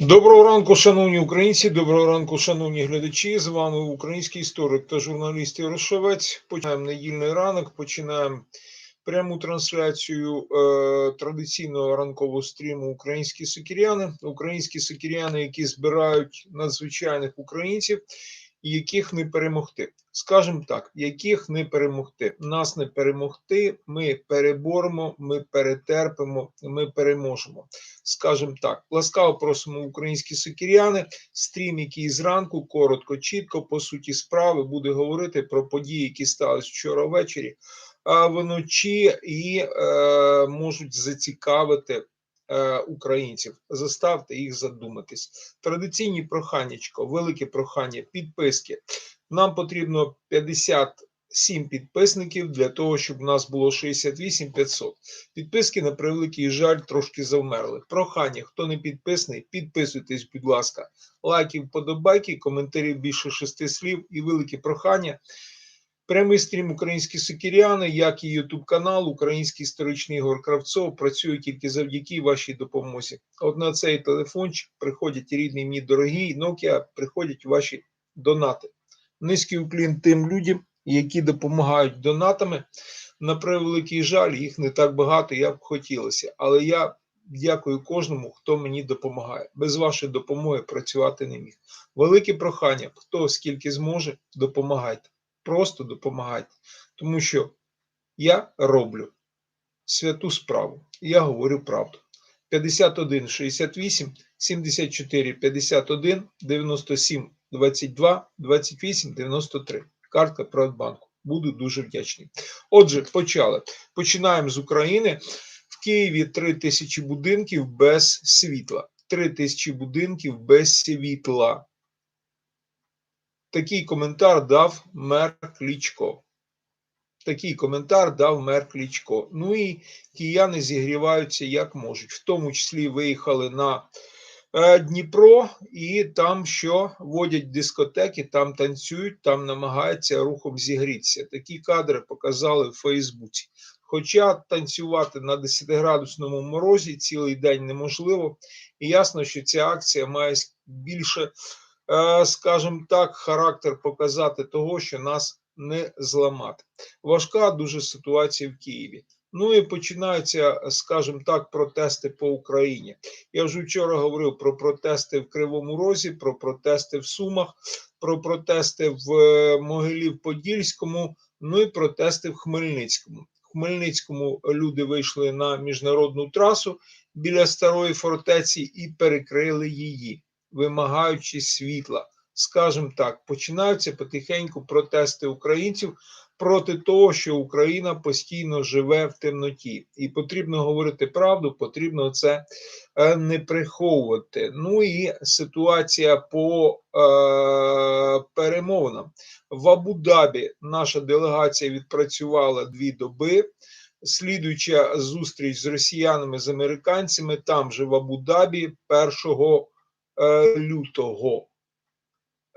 Доброго ранку, шановні українці. Доброго ранку, шановні глядачі. З вами український історик та журналіст Ярошевець. Починаємо недільний ранок. Починаємо пряму трансляцію е, традиційного ранкового стріму Українські сокіряни. Українські сокіряни, які збирають надзвичайних українців, яких не перемогти. Скажемо так, яких не перемогти. Нас не перемогти. Ми переборемо, ми перетерпимо, ми переможемо скажімо так, ласкаво просимо українські сокіряни. Стрім, який зранку, коротко, чітко, по суті, справи буде говорити про події, які сталися вчора ввечері, а вночі і е, можуть зацікавити українців. Заставте їх задуматись. Традиційні проханнячко, велике прохання, підписки. Нам потрібно 50 7 підписників для того, щоб у нас було 68 500. Підписки, на превеликий жаль, трошки завмерли. Прохання, хто не підписаний, підписуйтесь, будь ласка. Лайки, вподобайки, коментарів більше шести слів і велике прохання. Прямий стрім українські сокіряни, як і Ютуб канал, Український історичний Ігор Кравцов працює тільки завдяки вашій допомозі. От на цей телефончик приходять рідний мій дорогий Nokia, приходять ваші донати. Низький уклін тим людям, які допомагають донатами. На превеликий жаль, їх не так багато, як б хотілося. Але я дякую кожному, хто мені допомагає. Без вашої допомоги працювати не міг. Велике прохання, хто скільки зможе, допомагайте. Просто допомагайте. Тому що я роблю святу справу. Я говорю правду. 51 68 74 51 97 22 28 93 картка Приватбанку. Буду дуже вдячний. Отже, почали. Починаємо з України. В Києві 3 тисячі будинків без світла. 3 тисячі будинків без світла. Такий коментар дав мер Клічко. Такий коментар дав мер Клічко. Ну і кияни зігріваються як можуть. В тому числі виїхали на Е, Дніпро, і там що водять дискотеки, там танцюють, там намагаються рухом зігрітися. Такі кадри показали в Фейсбуці. Хоча танцювати на 10-градусному морозі цілий день неможливо, і ясно, що ця акція має більше, скажімо так, характер показати того, що нас не зламати. Важка дуже ситуація в Києві. Ну і починаються, скажімо так, протести по Україні. Я вже вчора говорив про протести в Кривому Розі, про протести в Сумах, про протести в е, Могилів-Подільському, ну і протести в Хмельницькому. В Хмельницькому люди вийшли на міжнародну трасу біля старої фортеці і перекрили її, вимагаючи світла. Скажімо так, починаються потихеньку протести українців проти того, що Україна постійно живе в темноті, і потрібно говорити правду, потрібно це е, не приховувати. Ну і ситуація по е, перемовинам в Абу-Дабі Наша делегація відпрацювала дві доби. Слідуюча зустріч з росіянами з американцями там же в Абу-Дабі 1 е, лютого.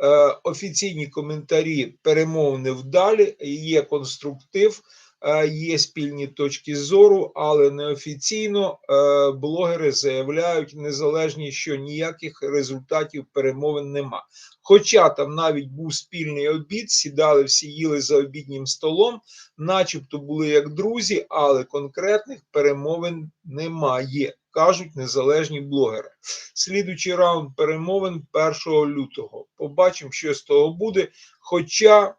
Е, офіційні коментарі перемовини вдалі, є конструктив, е, є спільні точки зору, але неофіційно е, блогери заявляють незалежні, що ніяких результатів перемовин нема. Хоча там навіть був спільний обід, сідали всі їли за обіднім столом, начебто були як друзі, але конкретних перемовин немає кажуть незалежні блогери. Слідуючий раунд перемовин 1 лютого. Побачимо, що з того буде. Хоча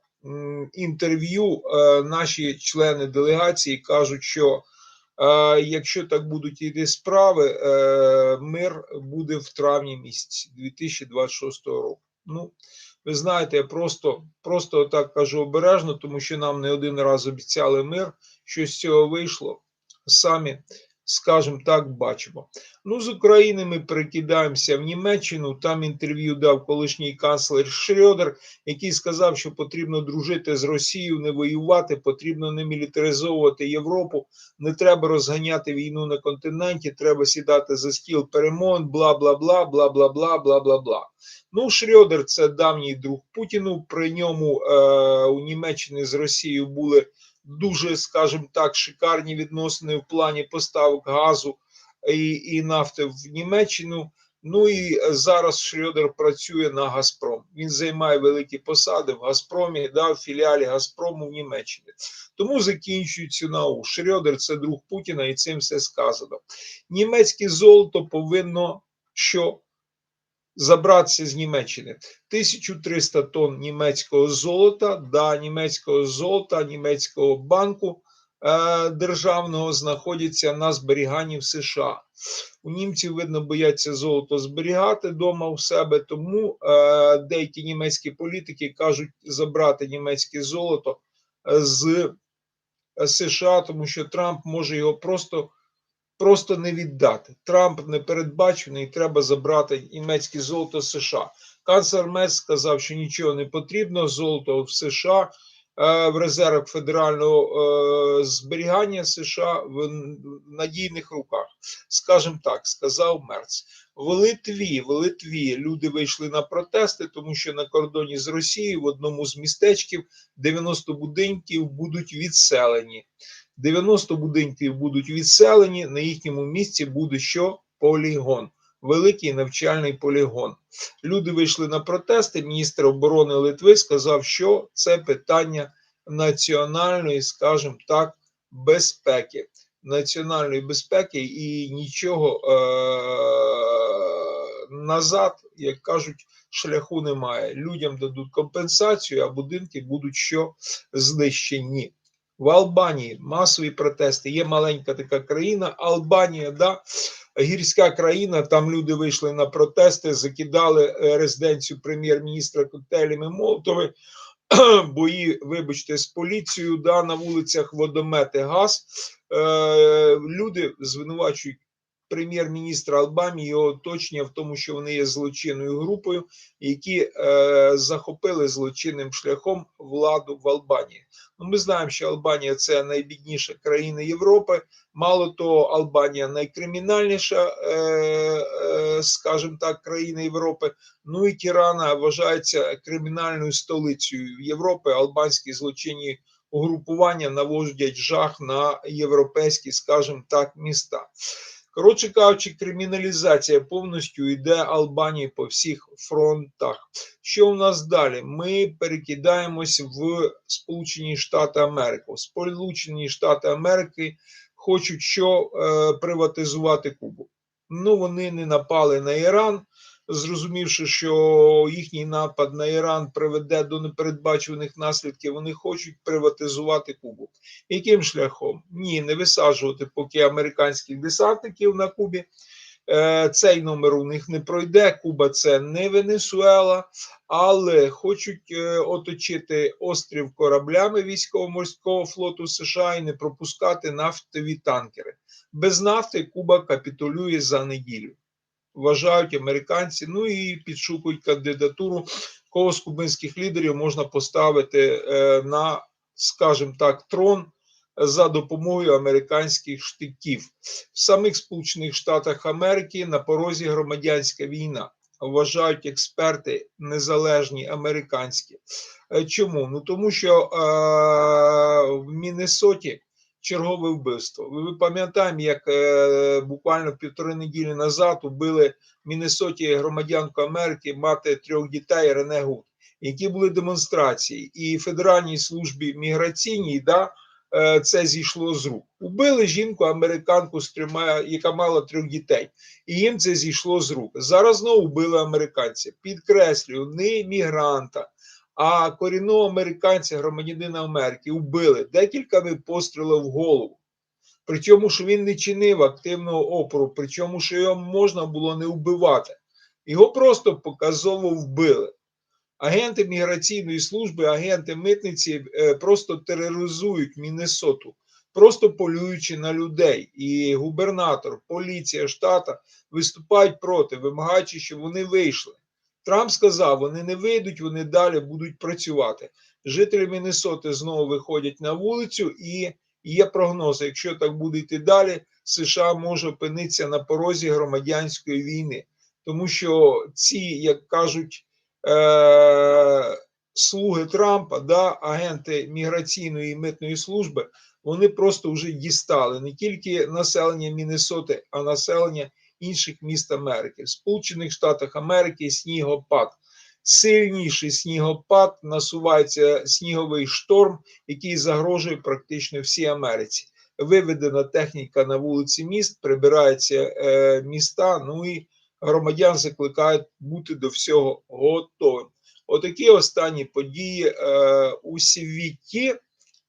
інтерв'ю е, наші члени делегації кажуть, що е, якщо так будуть йти справи, е, мир буде в травні місяці 2026 року. Ну, ви знаєте, я просто просто так кажу обережно, тому що нам не один раз обіцяли мир, що з цього вийшло. Самі скажімо так, бачимо. Ну, з України ми перекидаємося в Німеччину. Там інтерв'ю дав колишній канцлер Шрёдер, який сказав, що потрібно дружити з Росією, не воювати, потрібно не мілітаризовувати Європу, не треба розганяти війну на континенті, треба сідати за стіл перемовин, бла бла бла, бла бла бла, бла бла бла. Ну, Шрёдер – це давній друг Путіну. При ньому е, у Німеччині з Росією були дуже, скажімо так, шикарні відносини в плані поставок газу і і нафти в Німеччину. Ну і е, зараз Шрёдер працює на Газпром. Він займає великі посади в Газпромі, да, в філіалі Газпрому в Німеччині. Тому закінчують цю науку. Шрёдер – це друг Путіна, і цим все сказано. Німецьке золото повинно що забратися з Німеччини. 1300 тонн німецького золота, да, німецького золота, німецького банку е, державного знаходяться на зберіганні в США. У німців, видно, бояться золото зберігати вдома у себе, тому е, деякі німецькі політики кажуть забрати німецьке золото е, з США, тому що Трамп може його просто просто не віддати. Трамп не передбачений, треба забрати німецьке золото з США. Канцлер Мец сказав, що нічого не потрібно. Золото в США е, в резервах федерального е, зберігання США в надійних руках. Скажімо так, сказав Мерц. В Литві, в Литві люди вийшли на протести, тому що на кордоні з Росією в одному з містечків 90 будинків будуть відселені. 90 будинків будуть відселені. На їхньому місці буде що полігон, великий навчальний полігон. Люди вийшли на протести. Міністр оборони Литви сказав, що це питання національної, скажімо так, безпеки. Національної безпеки і нічого е- назад, як кажуть, шляху немає. Людям дадуть компенсацію, а будинки будуть що знищені. В Албанії масові протести. Є маленька така країна, Албанія, да, гірська країна. Там люди вийшли на протести, закидали е, резиденцію прем'єр-міністра коктейлями Молотови, бої, вибачте, з поліцією, да, на вулицях водомети, газ. Е, Люди звинувачують прем'єр-міністра Албанії його оточення в тому, що вони є злочинною групою, які е, захопили злочинним шляхом владу в Албанії. Ну, Ми знаємо, що Албанія це найбідніша країна Європи. Мало того, Албанія найкримінальніша, е, е, скажімо так, країна Європи. Ну і Тірана вважається кримінальною столицею Європи. Албанські злочинні угрупування наводять жах на європейські, скажімо так, міста. Коротше кажучи, криміналізація повністю йде Албанії по всіх фронтах. Що у нас далі? Ми перекидаємось в Сполучені Штати Америки. Сполучені Штати Америки хочуть що е, приватизувати Кубу. Ну, вони не напали на Іран, зрозумівши, що їхній напад на Іран приведе до непередбачуваних наслідків, вони хочуть приватизувати Кубу. Яким шляхом? Ні, не висаджувати поки американських десантників на Кубі. Е, цей номер у них не пройде. Куба це не Венесуела, але хочуть е, оточити острів кораблями військово-морського флоту США і не пропускати нафтові танкери. Без нафти Куба капітулює за неділю вважають американці. Ну і підшукують кандидатуру, кого з кубинських лідерів можна поставити е, на, скажімо так, трон. За допомогою американських штиків в самих Сполучених Штатах Америки на порозі громадянська війна вважають експерти незалежні американські. Е, чому? Ну тому що е, в Міннесоті чергове вбивство. Ви пам'ятаємо, як е, буквально півтори неділі назад убили в Міннесоті громадянку Америки мати трьох дітей Рене Гуд, які були демонстрації, і Федеральній службі міграційній да, е, це зійшло з рук. Убили жінку американку з трьома, яка мала трьох дітей, і їм це зійшло з рук. Зараз знову вбили американця. Підкреслюю, не мігранта а корінного американця, громадянина Америки, вбили декількома пострілів в голову. Причому, що він не чинив активного опору, причому, що його можна було не вбивати. Його просто показово вбили. Агенти міграційної служби, агенти митниці е, просто тероризують Міннесоту, просто полюючи на людей. І губернатор, поліція штата виступають проти, вимагаючи, щоб вони вийшли. Трамп сказав, вони не вийдуть, вони далі будуть працювати. Жителі Міннесоти знову виходять на вулицю, і є прогнози. Якщо так буде йти далі, США може опинитися на порозі громадянської війни, тому що ці, як кажуть, е- слуги Трампа, да, агенти міграційної і митної служби, вони просто вже дістали не тільки населення Міннесоти, а населення інших міст Америки. В Сполучених Штатах Америки снігопад. Сильніший снігопад насувається сніговий шторм, який загрожує практично всій Америці. Виведена техніка на вулиці міст, прибираються е, міста. Ну і громадян закликають бути до всього готовим. Отакі останні події е, у світі,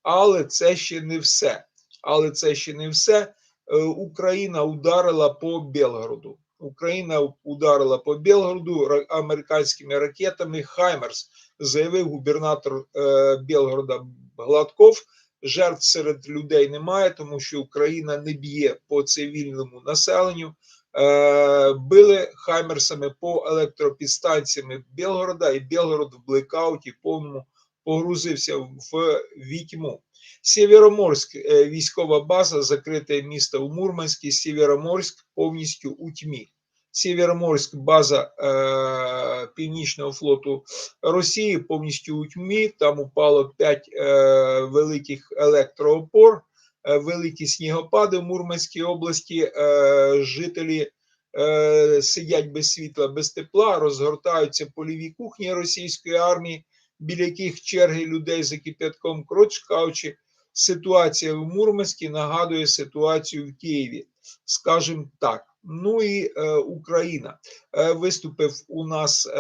але це ще не все. Але це ще не все. Е, Україна ударила по Белгороду. Україна ударила по Белгороду американськими ракетами Хаймерс, заявив губернатор е, Белгорода Гладков. Жертв серед людей немає, тому що Україна не б'є по цивільному населенню. Е, били хаймерсами по електропідстанціями Белгорода, і Белгород в блекауті повному погрузився в вітьму. Сєвєроморськ, е, військова база, закрите місто у Мурманській, Сєвєроморськ повністю у тьмі. Сєвєроморськ, база е, Північного флоту Росії повністю у тьмі. Там упало 5 е, великих електроопор, е, великі снігопади в Мурманській області. Е, жителі е, сидять без світла, без тепла, розгортаються польові кухні російської армії, біля яких черги людей за кипятком. Коротше кажучи, ситуація в Мурманській нагадує ситуацію в Києві, скажімо так. Ну і е, Україна е, виступив у нас е,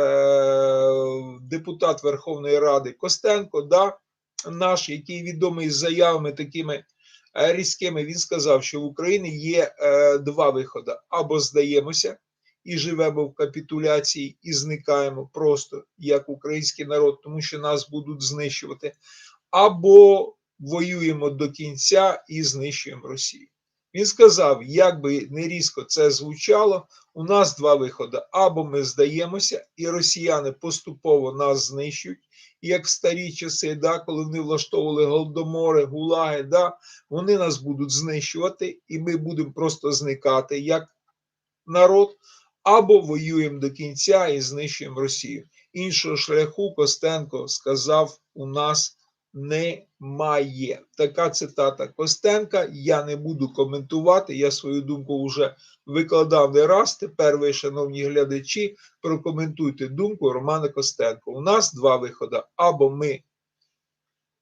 депутат Верховної Ради Костенко, да, наш, який відомий з заявами такими е, різкими. Він сказав, що в Україні є е, два виходи: або здаємося і живемо в капітуляції, і зникаємо просто як український народ, тому що нас будуть знищувати, або воюємо до кінця і знищуємо Росію. Він сказав, як би не різко це звучало, у нас два виходи: або ми здаємося, і росіяни поступово нас знищують, як в старі часи, да, коли вони влаштовували голодомори, гулаги, да, вони нас будуть знищувати, і ми будемо просто зникати як народ, або воюємо до кінця і знищуємо Росію. Іншого шляху Костенко сказав, у нас немає. Така цитата Костенка. Я не буду коментувати. Я свою думку вже викладав не раз. Тепер ви, шановні глядачі, прокоментуйте думку Романа Костенко. У нас два виходи: або ми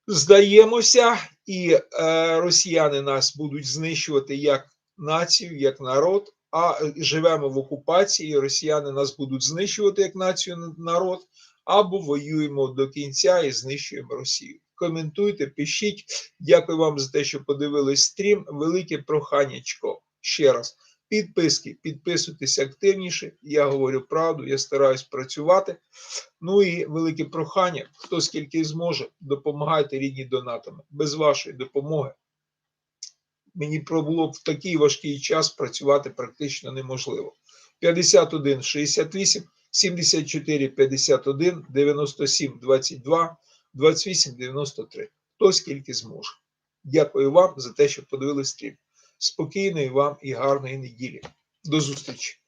здаємося, і е, росіяни нас будуть знищувати як націю, як народ. А е, живемо в окупації, росіяни нас будуть знищувати як націю народ, або воюємо до кінця і знищуємо Росію. Коментуйте, пишіть. Дякую вам за те, що подивились стрім. Велике проханнячко. Ще раз. Підписки, підписуйтесь активніше. Я говорю правду, я стараюсь працювати. Ну і велике прохання, хто скільки зможе, допомагайте рідні донатами. Без вашої допомоги мені було в такий важкий час працювати практично неможливо. 51 68 74 51 97 22 28 93. Хто скільки зможе. Дякую вам за те, що подивились стрім. Спокійної вам і гарної неділі. До зустрічі!